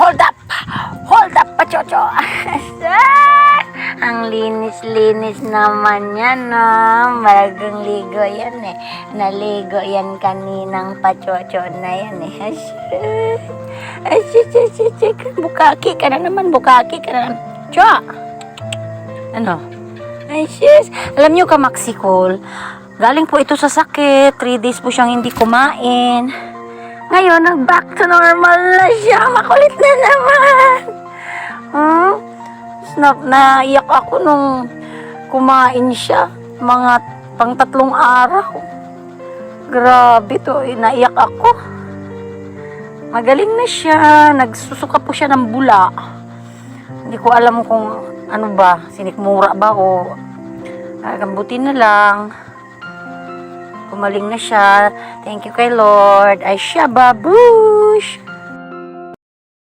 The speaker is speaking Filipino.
Hold up! Hold up, pachocho! Ang linis-linis naman yan, no? Malagang ligo yan, eh. Naligo yan kaninang pachocho na yan, eh. Sus, sus, sus. Bukaki ka na naman, bukaki ka na naman. Cho! Ano? Ay, sis. Alam niyo ka, Maxicol, galing po ito sa sakit. Three days po siyang hindi kumain. Ngayon, nag-back to normal na siya. Makulit na naman. Hmm? Snap, naiyak ako nung kumain siya. Mga pang tatlong araw. Grabe to, eh, naiyak ako. Magaling na siya. Nagsusuka po siya ng bula. Hindi ko alam kung ano ba, sinikmura ba o gagambutin na lang. Gumaling na siya. Thank you kay Lord. Ay siya, babush!